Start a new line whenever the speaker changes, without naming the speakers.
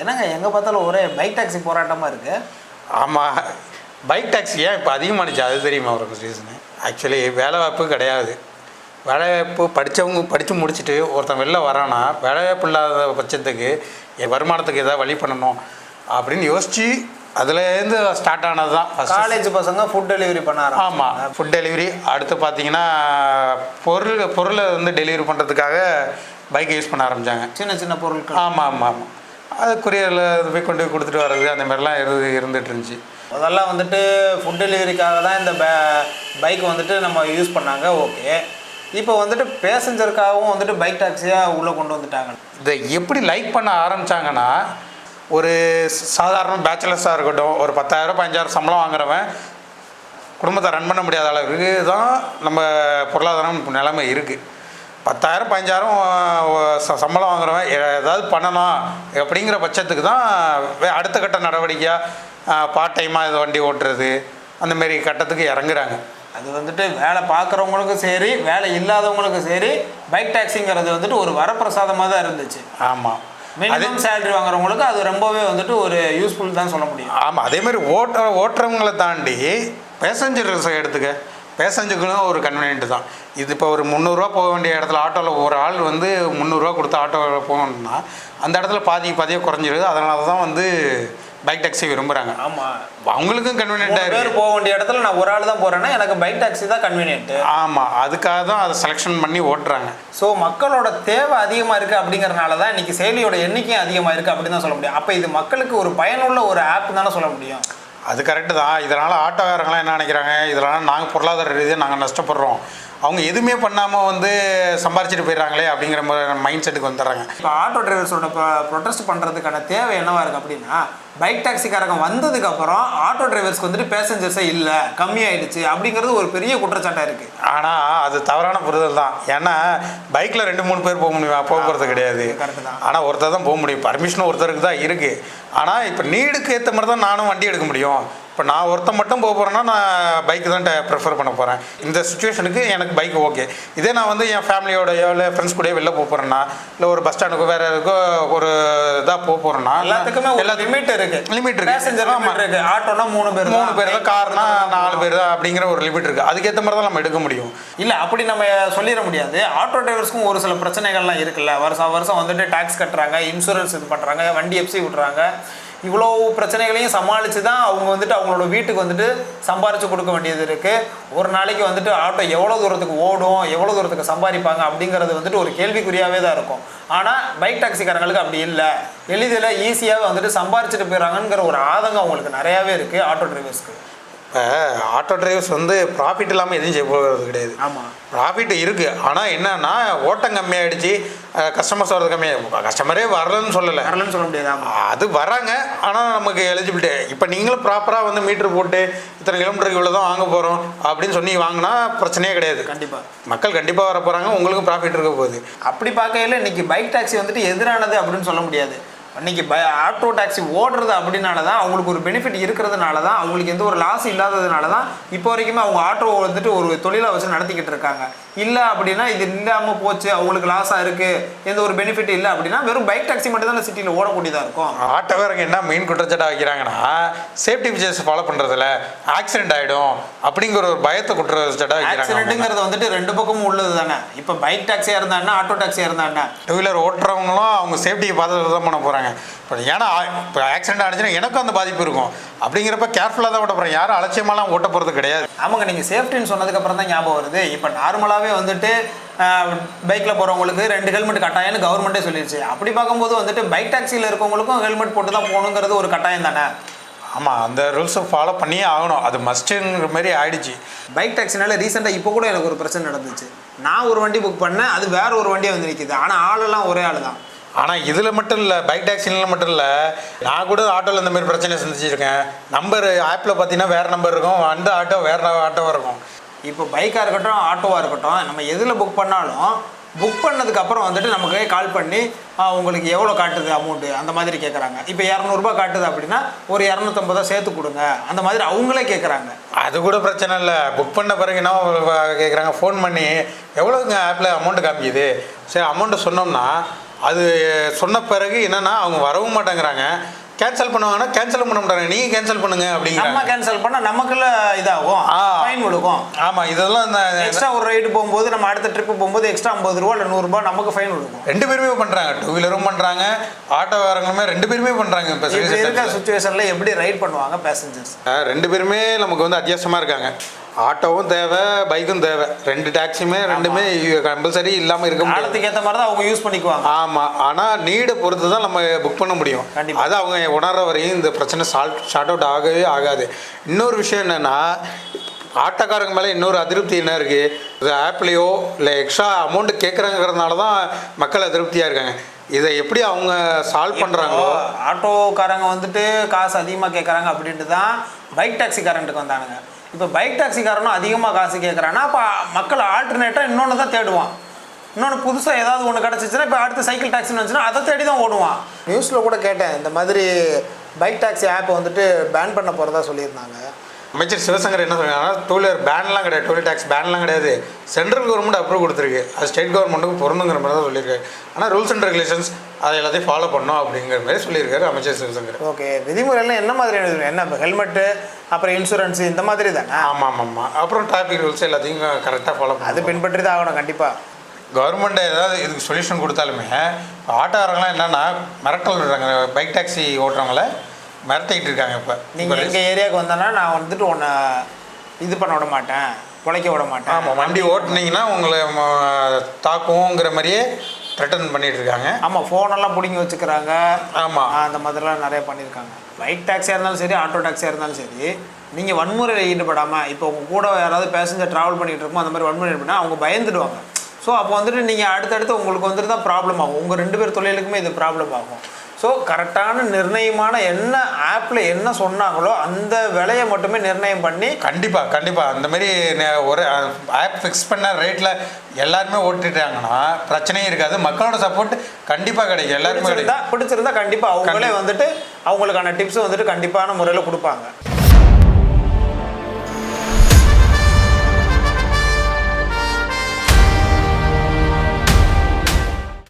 என்னங்க எங்கே பார்த்தாலும் ஒரே பைக் டாக்ஸி போராட்டமாக இருக்குது
ஆமாம் பைக் டாக்ஸி ஏன் இப்போ அதிகமானுச்சு? அது தெரியுமா ஒரு ரீசனு ஆக்சுவலி வேலைவாய்ப்பு கிடையாது. வேலைவாய்ப்பு படித்தவங்க படித்து முடிச்சுட்டு ஒருத்தன் வெளில வரானா வேலைவாய்ப்பு இல்லாத பட்சத்துக்கு என் வருமானத்துக்கு ஏதாவது வழி பண்ணணும் அப்படின்னு யோசித்து அதுலேருந்து ஸ்டார்ட் ஆனது தான்
காலேஜ் பசங்க ஃபுட் டெலிவரி பண்ண
ஆமாம். ஃபுட் டெலிவரி அடுத்து பார்த்தீங்கன்னா பொருள் பொருளை வந்து டெலிவரி பண்ணுறதுக்காக பைக்கை யூஸ் பண்ண ஆரம்பித்தாங்க
சின்ன சின்ன பொருட்கள்.
ஆமாம் ஆமாம் ஆமாம் அது கொரியரில் போய் கொண்டு போய் கொடுத்துட்டு வர்றது அந்த மாதிரிலாம் இருந்து இருந்துட்டு இருந்துச்சு
முதல்ல வந்துட்டு ஃபுட் டெலிவரிக்காக தான் இந்த பைக் வந்துட்டு நம்ம யூஸ் பண்ணாங்க ஓகே இப்போ வந்துட்டு பேசஞ்சருக்காகவும் வந்துட்டு பைக் டாக்ஸியாக உள்ளே கொண்டு வந்துட்டாங்க.
இதை எப்படி லைக் பண்ண ஆரம்பித்தாங்கன்னா ஒரு சாதாரண பேச்சுலர்ஸாக இருக்கட்டும் ஒரு பத்தாயிரம் பதினஞ்சாயிரம் சம்பளம் வாங்குறவன் குடும்பத்தை ரன் பண்ண முடியாத அளவுக்கு தான் நம்ம பொருளாதாரம் நிலைமை இருக்குது பத்தாயிரம் பதினஞ்சாயிரம் சம்பளம் வாங்குறவன் ஏதாவது பண்ணணும் அப்படிங்கிற பட்சத்துக்கு தான் அடுத்த கட்ட நடவடிக்கையாக பார்ட் டைமாக இது வண்டி ஓட்டுறது. அந்த மாரி கட்டத்துக்கு இறங்குறாங்க.
அது வந்துட்டு வேலை பார்க்குறவங்களுக்கும் சரி வேலை இல்லாதவங்களுக்கும் சரி பைக் டாக்ஸிங்கிறது வந்துட்டு ஒரு வரப்பிரசாதமாக தான் இருந்துச்சு.
ஆமாம்
மினிமம் சேலரி வாங்குறவங்களுக்கு அது ரொம்பவே வந்துட்டு ஒரு யூஸ்ஃபுல் தான் சொல்ல முடியும்.
ஆமாம் அதே மாதிரி ஓட்ட ஓட்டுறவங்களை தாண்டி பேசஞ்சர்ஸ் எடுத்துக்க. பேசஞ்சருக்குன்னு ஒரு கன்வீனியன்ட் தான். இது இப்போ ஒரு முந்நூறுரூவா போக வேண்டிய இடத்துல ஆட்டோவில் ஒரு ஆள் வந்து முந்நூறுரூவா கொடுத்து ஆட்டோவில் போகணும்னா அந்த இடத்துல பாதி பாதியாக குறைஞ்சிருது. அதனால தான் வந்து பைக் டாக்ஸி விரும்புகிறாங்க
ஆமாம்
அவங்களுக்கும் இருக்குது
பேர் போக வேண்டிய இடத்துல நான் ஒரு ஆள் தான் போகிறேன்னா எனக்கு பைக் டாக்ஸி தான் கன்வீனியன்ட்டு
ஆமாம் அதுக்காக தான் அதை செலெக்ஷன் பண்ணி ஓட்டுறாங்க.
ஸோ மக்களோட தேவை அதிகமாக இருக்குது அப்படிங்கறனால தான் இன்னைக்கு செயலியோட எண்ணிக்கையும் அதிகமாக இருக்குது அப்படின்னு தான் சொல்ல முடியும். அப்போ இது மக்களுக்கு ஒரு பயனுள்ள ஒரு ஆப் தானே சொல்ல முடியும்.
அது கரெக்டு தான். இதனால் ஆட்டோக்காரங்களாம் என்ன நினைக்கிறாங்க? இதனால் நாங்கள் பொருளாதார ரீதியாக நாங்கள் நஷ்டப்படுறோம். அவங்க எதுவுமே பண்ணாமல் வந்து சம்பாரிச்சிட்டு போயிடுறாங்களே அப்படிங்கிற மைண்ட் செட்டுக்கு வந்துடுறாங்க.
இப்போ ஆட்டோ டிரைவர்ஸோட ப்ரொட்டஸ்ட் பண்ணுறதுக்கான தேவை என்னவா இருக்குது அப்படின்னா பைக் டாக்ஸிக்காரங்க வந்ததுக்கப்புறம் ஆட்டோ டிரைவர்ஸ்க்கு வந்துட்டு பேசஞ்சர்ஸே இல்லை கம்மியாயிடுச்சு அப்படிங்கிறது ஒரு பெரிய குற்றச்சாட்டாக இருக்குது
ஆனால் அது தவறான புரிதல் தான். ஏன்னா பைக்கில் ரெண்டு மூணு பேர் போக முடியும்? போக போகிறது கிடையாது. ஆனால் ஒருத்தர் தான் போக முடியும். பர்மிஷன் ஒருத்தருக்கு தான் இருக்குது ஆனால் இப்போ நீடுக்கு ஏற்ற மாதிரி தான் நானும் வண்டி எடுக்க முடியும். இப்போ நான் ஒருத்தன் மட்டும் போக போகிறேன்னா நான் பைக்கு தான் ப்ரிஃபர் பண்ண போகிறேன் இந்த சுச்சுவேஷனுக்கு எனக்கு பைக் ஓகே இதே நான் வந்து என் ஃபேமிலியோடயோ இல்லை ஃப்ரெண்ட்ஸ் கூடயோ வெளில போக போகிறேன்னா இல்லை ஒரு பஸ் ஸ்டாண்டுக்கோ வேறு எதுக்கோ ஒரு இதாக போக போகிறேன்னா
எல்லாத்துக்குமே
எல்லாத்துக்கும்
லிமிட் இருக்கு.
லிமிட் இருக்கு.
பேசஞ்சர்
ஆமா.
லிமிட் இருக்கு. ஆட்டோனா மூணு பேர்
மூணு பேர் தான் கார்னா நாலு பேர் தான் அப்படிங்கிற ஒரு லிமிட் இருக்குது அதுக்கேற்ற மாதிரி தான் நம்ம எடுக்க முடியும்.
இல்ல அப்படி நம்ம சொல்லிட முடியாது. ஆட்டோ டிரைவர்ஸ்க்கும் ஒரு சில பிரச்சனைகள்லாம் இருக்குல்ல. வருஷம் வருஷம் வந்துட்டு டாக்ஸ் கட்டுறாங்க இன்சூரன்ஸ் இது பண்றாங்க வண்டி எஃப்சி விட்றாங்க இவ்வளோ பிரச்சனைகளையும் சமாளித்து தான் அவங்க வந்துட்டு அவங்களோட வீட்டுக்கு வந்துட்டு சம்பாரித்து கொடுக்க வேண்டியது இருக்குது ஒரு நாளைக்கு வந்துட்டு ஆட்டோ எவ்வளோ தூரத்துக்கு ஓடும் எவ்வளோ தூரத்துக்கு சம்பாதிப்பாங்க அப்படிங்கிறது வந்துட்டு ஒரு கேள்விக்குறியாகவே தான் இருக்கும். ஆனால் பைக் டாக்ஸிக்காரங்களுக்கு அப்படி இல்லை. எளிதில் ஈஸியாக வந்துட்டு சம்பாரிச்சிட்டு போயிடறாங்கங்கிற ஒரு ஆதங்கம் அவங்களுக்கு நிறையாவே இருக்குது ஆட்டோ டிரைவர்ஸ்க்கு
இப்போ ஆட்டோ டிரைவர்ஸ் வந்து ப்ராஃபிட் இல்லாமல் எதுவும் செய்ய போகிறது கிடையாது.
ஆமாம்
ப்ராஃபிட் இருக்குது ஆனால் என்னன்னா ஓட்டம் கம்மியாயிடுச்சு. கஸ்டமர்ஸ் வரது கம்மியாக கஸ்டமரே வரலன்னு சொல்லலை.
வரலன்னு சொல்ல முடியாது
அது வராங்க. ஆனால் நமக்கு எலிஜிபிலிட்டி இப்போ நீங்களும் ப்ராப்பராக வந்து மீட்டர் போட்டு இத்தனை கிலோமீட்டருக்கு இவ்வளோ தான் வாங்க போகிறோம் அப்படின்னு சொல்லி வாங்கினா பிரச்சனையே கிடையாது.
கண்டிப்பாக
மக்கள் கண்டிப்பாக வர போகிறாங்க உங்களுக்கும் ப்ராஃபிட் இருக்க போகுது.
அப்படி பார்க்கையில இன்னைக்கு பைக் டாக்ஸி வந்துட்டு எதிரானது அப்படின்னு சொல்ல முடியாது. இன்னைக்கு பை ஆட்டோ டாக்ஸி ஓடுறது அப்படினால தான் அவங்களுக்கு ஒரு பெனிஃபிட் இருக்கிறதுனால தான் அவங்களுக்கு எந்த ஒரு லாஸ் இல்லாததுனால தான் இப்போ வரைக்குமே அவங்க ஆட்டோ வந்துட்டு ஒரு தொழிலாக வச்சு நடத்திக்கிட்டு இருக்காங்க. இல்லை அப்படின்னா இது இல்லாமல் போச்சு அவங்களுக்கு லாஸாக இருக்குது எந்த ஒரு பெனிஃபிட் இல்லை அப்படின்னா வெறும் பைக் டாக்ஸி மட்டும் தான் சிட்டியில் ஓடக்கூடியதாக இருக்கும்.
ஆட்டோக்காரங்க என்ன மெயின் குற்றச்சாட்டாக வைக்கிறாங்கன்னா சேஃப்டி ஃபீச்சர்ஸ் ஃபாலோ பண்ணுறதுல ஆக்சிடென்ட் ஆகிடும் அப்படிங்கிற ஒரு பயத்தை குற்றச்சாட்டாக
ஆக்சிடென்ட்டுங்கிறது வந்துட்டு ரெண்டு பக்கமும் உள்ளது தானே இப்போ பைக் டாக்ஸியாக இருந்தா என்ன ஆட்டோ டாக்ஸியாக இருந்தா என்ன?
டூ வீலர் ஓட்டுறவங்களும் அவங்க சேஃப்டியை பார்த்துட்டு தான் பண்ண போகிறாங்க இப்போ ஏன்னா இப்போ ஆக்சிடென்ட் ஆனிச்சுன்னா எனக்கும் அந்த பாதிப்பு இருக்கும். அப்படிங்கிறப்ப கேர்ஃபுல்லாக தான் ஓட்ட போகிறேன் யாரும் அலட்சியமாலாம் ஓட்ட போகிறது கிடையாது.
ஆமாங்க நீங்கள் சேஃப்டின்னு சொன்னதுக்கப்புறம் தான் ஞாபகம் வருது. இப்போ நார்மலாகவே வந்துட்டு பைக்கில் போகிறவங்களுக்கு ரெண்டு ஹெல்மெட் கட்டாயம்னு கவர்மெண்ட்டே சொல்லிடுச்சு அப்படி பார்க்கும்போது வந்துட்டு பைக் டாக்ஸியில் இருக்கவங்களுக்கும் ஹெல்மெட் போட்டு தான் போகணுங்கிறது ஒரு கட்டாயம் தானே?
ஆமாம் அந்த ரூல்ஸை ஃபாலோ பண்ணியே ஆகணும். அது மஸ்ட்டுங்கிற மாதிரி ஆயிடுச்சு.
பைக் டாக்ஸினால ரீசெண்டாக இப்போ கூட எனக்கு ஒரு பிரச்சனை நடந்துச்சு. நான் ஒரு வண்டி புக் பண்ணேன் அது வேற ஒரு வண்டியாக வந்து நிற்கிது ஆனால் ஆளெல்லாம் ஒரே ஆள் தான்
ஆனால் இதில் மட்டும் இல்லை பைக் டாக்ஸினில் மட்டும் இல்லை நான் கூட ஆட்டோவில் இந்த மாதிரி பிரச்சனை சந்திச்சிருக்கேன். நம்பர் ஆப்பில் பார்த்தீங்கன்னா வேறு நம்பர் இருக்கும் அந்த ஆட்டோ வேறு ஆட்டோவாக இருக்கும்.
இப்போ பைக்காக இருக்கட்டும் ஆட்டோவாக இருக்கட்டும் நம்ம எதில் புக் பண்ணாலும் புக் பண்ணதுக்கப்புறம் வந்துட்டு நமக்கு கால் பண்ணி உங்களுக்கு எவ்வளோ காட்டுது அமௌண்ட்டு அந்த மாதிரி கேட்குறாங்க இப்போ இரநூறுபா காட்டுது அப்படின்னா ஒரு இரநூத்தம்பதா சேர்த்து கொடுங்க. அந்த மாதிரி அவங்களே கேட்குறாங்க
அது கூட பிரச்சனை இல்லை. புக் பண்ண பிறகு என்ன கேட்குறாங்க ஃபோன் பண்ணி எவ்வளோங்க ஆப்பில் அமௌண்ட்டு காமிக்குது? சரி அமௌண்ட்டு சொன்னோம்னா அது சொன்ன பிறகு என்னன்னா அவங்க வரவும் மாட்டேங்கிறாங்க. கேன்சல் பண்ணுவாங்கன்னா கேன்சல் பண்ண மாட்டாங்க. நீங்கள் கேன்சல் பண்ணுங்க
நம்ம
அப்படிங்கிறாங்க
கேன்சல் பண்ணா நமக்குள்ள இதாகும். ஃபைன் விழுக்கும்
ஆமாம் இதெல்லாம் இந்த
எக்ஸ்ட்ரா ஒரு ரைடு போகும்போது நம்ம அடுத்த ட்ரிப்பு போகும்போது எக்ஸ்ட்ரா ஐம்பது ரூபா இல்லை நூறுரூபா நமக்கு ஃபைன் விழுக்கும்
ரெண்டு பேருமே பண்ணுறாங்க டூ வீலரும் பண்ணுறாங்க ஆட்டோக்காரங்களுமே ரெண்டு பேருமே பண்ணுறாங்க இப்போ
இப்படி இருக்க சுச்சுவேஷன்ல எப்படி ரைட் பண்ணுவாங்க பேசஞ்சர்ஸ்
ரெண்டு பேருமே நமக்கு வந்து அத்தியாவசியமாக இருக்காங்க. ஆட்டோவும் தேவை பைக்கும் தேவை. ரெண்டு டாக்ஸியுமே ரெண்டுமே கம்பல்சரி இல்லாமல் இருக்க
காலத்துக்கு ஏற்ற மாதிரி தான் அவங்க யூஸ் பண்ணிக்குவாங்க.
ஆமாம் ஆனால் நீடை பொறுத்து தான் நம்ம புக் பண்ண முடியும். அது அவங்க உணர்ற வரையும் இந்த பிரச்சனை சால்ட் ஷார்ட் அவுட் ஆகவே ஆகாது. இன்னொரு விஷயம் என்னென்னா ஆட்டோக்காரங்க மேலே இன்னொரு அதிருப்தி என்ன இருக்குது இது ஆப்லேயோ இல்லை எக்ஸ்ட்ரா அமௌண்ட் கேட்குறாங்கிறதுனால தான் மக்கள் அதிருப்தியாக இருக்காங்க. இதை எப்படி அவங்க சால்வ் பண்ணுறாங்களோ
ஆட்டோக்காரங்க வந்துட்டு காசு அதிகமாக கேட்குறாங்க அப்படின்ட்டு தான் பைக் டாக்ஸிக்காரன்ட்டுக்கு வந்தானுங்க. இப்போ பைக் டாக்ஸிக்காரனும் அதிகமாக காசு கேட்குறான்னா அப்போ மக்கள் ஆல்டர்னேட்டாக இன்னொன்று தான் தேடுவான். இன்னொன்று புதுசாக ஏதாவது ஒன்று கிடச்சிச்சுன்னா இப்போ அடுத்து சைக்கிள் டாக்ஸின்னு வந்துச்சுன்னா அதை தேடி தான் ஓடுவான். நியூஸில் கூட கேட்டேன் இந்த மாதிரி பைக் டாக்ஸி ஆப்பை வந்துட்டு பேன் பண்ண போகிறதா சொல்லியிருந்தாங்க.
அமைச்சர் சிவசங்கர் என்ன சொல்றாங்கன்னா டூ வீலர் பேன்லாம் கிடையாது. டூ டேக்ஸ் பேன்லாம் கிடையாது. சென்ட்ரல் கவர்மெண்ட் அப்ரூவ் கொடுத்துருக்கு. அது ஸ்டேட் கவர்மெண்ட்டுக்கு பொருந்துங்கிற மாதிரி தான் சொல்லியிருக்காரு. ஆனால் ரூல்ஸ் அண்ட் ரெகுலேஷன்ஸ் அதை எல்லாத்தையும் ஃபாலோ பண்ணோம் அப்படிங்கிற மாதிரி சொல்லியிருக்காரு அமைச்சர் சிவசங்கர்.
ஓகே. விதிமுறைலாம் என்ன மாதிரி? என்ன ஹெல்மெட்டு அப்புறம் இன்சூரன்ஸ் இந்த மாதிரி தானே?
ஆமாம் ஆமாம் ஆமாம் அப்புறம் டிராஃபிக் ரூல்ஸ் எல்லாத்தையும் கரெக்டாக ஃபாலோ
அது
பண்ணது
பின்பற்றி தான் ஆகணும் கண்டிப்பாக
கவர்மெண்ட் ஏதாவது இதுக்கு சொல்யூஷன் கொடுத்தாலுமே ஆட்டோக்காரங்களாம் என்னன்னா மிரட்டல் விடுறாங்க. பைக் டாக்ஸி ஓட்டுறவங்கள. மிரட்டிக்கிட்டு இருக்காங்க இப்போ.
நீங்கள் எங்கள் ஏரியாவுக்கு வந்தோன்னா நான் வந்துட்டு உன்னை இது பண்ண விட மாட்டேன் பிழைக்க விட மாட்டேன்.
ஆமாம் வண்டி ஓட்டுனீங்கன்னா உங்களை தாக்குவோங்கிற மாதிரியே த்ரெட்டன் பண்ணிட்டு இருக்காங்க.
ஆமாம் ஃபோனெல்லாம் பிடிங்கி வச்சுக்கிறாங்க.
ஆமாம்
அந்த மாதிரிலாம் நிறைய பண்ணியிருக்காங்க. பைக் டாக்ஸியாக இருந்தாலும் சரி ஆட்டோ டாக்ஸியாக இருந்தாலும் சரி நீங்கள் வன்முறையில் ஈடுபடாமல் இப்போ உங்கள் கூட யாராவது பேசஞ்சர் ட்ராவல் பண்ணிட்டு இருக்கோம் அந்த மாதிரி வன்முறை ஈடுபட்டா அவங்க பயந்துடுவாங்க. ஸோ அப்போ வந்துட்டு நீங்கள் அடுத்தடுத்து உங்களுக்கு வந்துட்டு தான் ப்ராப்ளம் ஆகும். உங்கள் ரெண்டு பேர் தொழிலுக்குமே இது ப்ராப்ளம் ஆகும். ஸோ கரெக்டான நிர்ணயமான என்ன ஆப்பில் என்ன சொன்னாங்களோ அந்த விலையை மட்டுமே நிர்ணயம் பண்ணி
கண்டிப்பா கண்டிப்பா. அந்த மாதிரி நெ- ஒரு ஆப் ஃபிக்ஸ் பண்ண ரேட்ல எல்லாருமே ஓட்டிட்டாங்கன்னா பிரச்சனையும் இருக்காது. மக்களோட சப்போர்ட் கண்டிப்பா கிடைக்கும். எல்லாருமே
பிடிச்சிருந்தா
கிடைக்கும்.
பிடிச்சிருந்தா கண்டிப்பாக அவங்களே. வந்துட்டு அவங்களுக்கான டிப்ஸ் வந்துட்டு கண்டிப்பான முறையில் கொடுப்பாங்க.